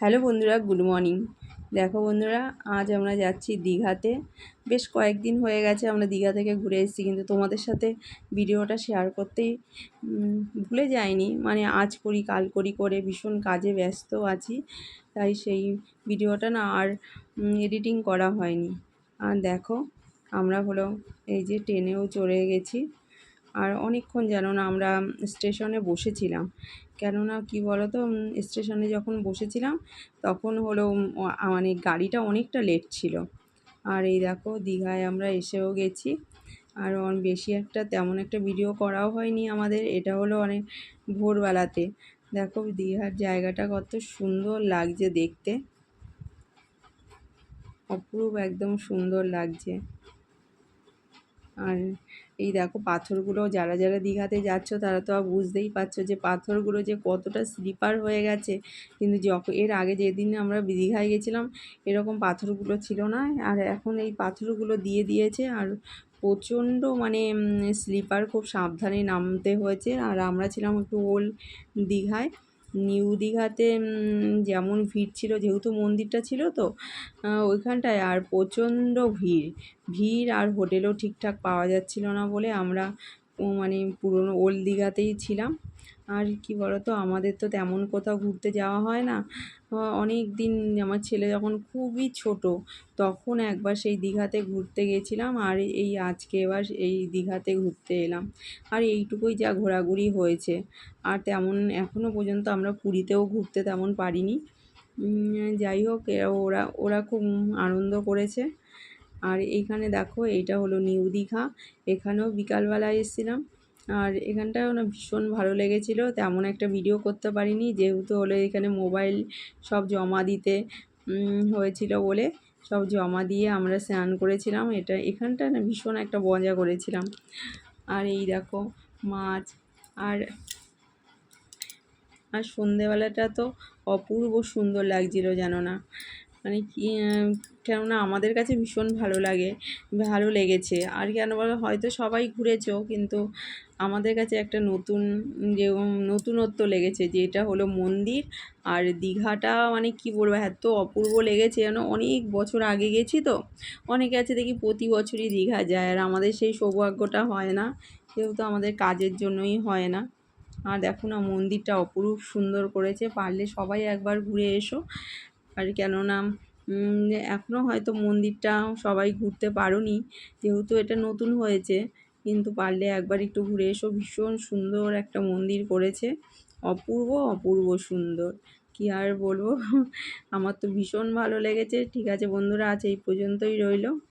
Hello বন্ধুরা, good morning. দেখো বন্ধুরা, আজ আমরা যাচ্ছি দীঘাতে। বেশ কয়েকদিন হয়ে গেছে আমরা দীঘা থেকে ঘুরে এসেছি, কিন্তু তোমাদের সাথে ভিডিওটা শেয়ার করতেই ভুলে যাইনি। মানে আজ করি, কাল করি করে ভীষণ কাজে ব্যস্ত আছি, তাই সেই ভিডিওটা না আর এডিটিং করা হয়নি। আর দেখো, আমরা হলো এই যে ট্রেনেও চড়ে গেছি। আর অনেকক্ষণ যেন না আমরা স্টেশনে বসেছিলাম। কেননা কি বলো তো স্টেশনে যখন বসেছিলাম তখন হলো মানে গাড়িটা অনেকটা লেট ছিল। আর এই দেখো, দীঘায় আমরা এসেও গেছি। আর বেশি একটা তেমন একটা ভিডিও করাও হয়নি আমাদের, এটা হলো অনেক ভোরবেলাতে। দেখো, দীঘার জায়গাটা কত সুন্দর লাগছে দেখতে। অপরূপ একদম সুন্দর লাগছে। আর এই দেখো পাথরগুলো যারা যারা দীঘাতে যাচ্ছ তারা তো বুঝতেই পারছ যে পাথরগুলো যে কতটা স্লিপার হয়ে গেছে। কিন্তু যখন এর আগে যেদিন আমরা দীঘায় গেছিলাম এরকম পাথরগুলো ছিল না। আর এখন এই পাথরগুলো দিয়ে দিয়েছে আর প্রচণ্ড মানে স্লিপার খুব সাবধানে নামতে হয়েছে। আর আমরা ছিলাম একটু ওল্ড দীঘায়। নিউ দীঘাতে যেমন ভিড় ছিল, যেহেতু মন্দিরটা ছিল তো ওইখানটায় আর প্রচণ্ড ভিড়। ভিড় আর হোটেলও ঠিকঠাক পাওয়া যাচ্ছিল না বলে আমরা মানে পুরনো ওল্ড দীঘাতেই ছিলাম। আর কি বলতো, আমাদের তো তেমন কোথাও ঘুরতে যাওয়া হয় না। অনেক দিন আমার ছেলে যখন খুবই ছোট, তখন একবার সেই দীঘাতে ঘুরতে গেছিলাম আর এই আজকে এবার এই দীঘাতে ঘুরতে এলাম। আর এইটুকুই যা ঘোরাঘুরি হয়েছে। আর তেমন এখনও পর্যন্ত আমরা পুরীতেও ঘুরতে তেমন পারিনি। যাই হোক ওরা ওরা খুব আনন্দ করেছে। আর এইখানে দেখো এইটা হলো নিউ দীঘা। এখানেও বিকালবেলা এসেছিলাম। আর এখানটাও না ভীষণ ভালো লেগেছিলো। তেমন একটা ভিডিও করতে পারিনি। যেহেতু হলো এখানে মোবাইল সব জমা দিতে হয়েছিল বলে সব জমা দিয়ে আমরা স্নান করেছিলাম। এটা এখানটা না ভীষণ একটা মজা করেছিলাম। আর এই দেখো মাছ আর আর সন্ধেবেলাটা তো অপূর্ব সুন্দর লাগছিল যেন না। মানে কি কেননা আমাদের কাছে ভীষণ ভালো লাগে, ভালো লেগেছে। আর কেন বলো, হয়তো সবাই ঘুরেছো, কিন্তু আমাদের কাছে একটা নতুন যে, নতুনত্ব লেগেছে, যে এটা হলো মন্দির। আর দীঘাটা মানে কি বলব, এত অপূর্ব লেগেছে যেন অনেক বছর আগে গেছি তো। অনেকে আছে দেখি প্রতি বছরই দীঘা যায়, আর আমাদের সেই সৌভাগ্যটা হয় না। যেহেতু আমাদের কাজের জন্যই হয় না। আর দেখো না, মন্দিরটা অপরূপ সুন্দর করেছে, পারলে সবাই একবার ঘুরে এসো। আর কেননা এখনও হয়তো মন্দিরটা সবাই ঘুরতে পারোনি, যেহেতু এটা নতুন হয়েছে। কিন্তু পারলে একবার একটু ঘুরে এসো, ভীষণ সুন্দর একটা মন্দির করেছে। অপূর্ব অপূর্ব সুন্দর। কি আর বলব? আমার তো ভীষণ ভালো লেগেছে। ঠিক আছে বন্ধুরা, আজ এই পর্যন্তই রইল।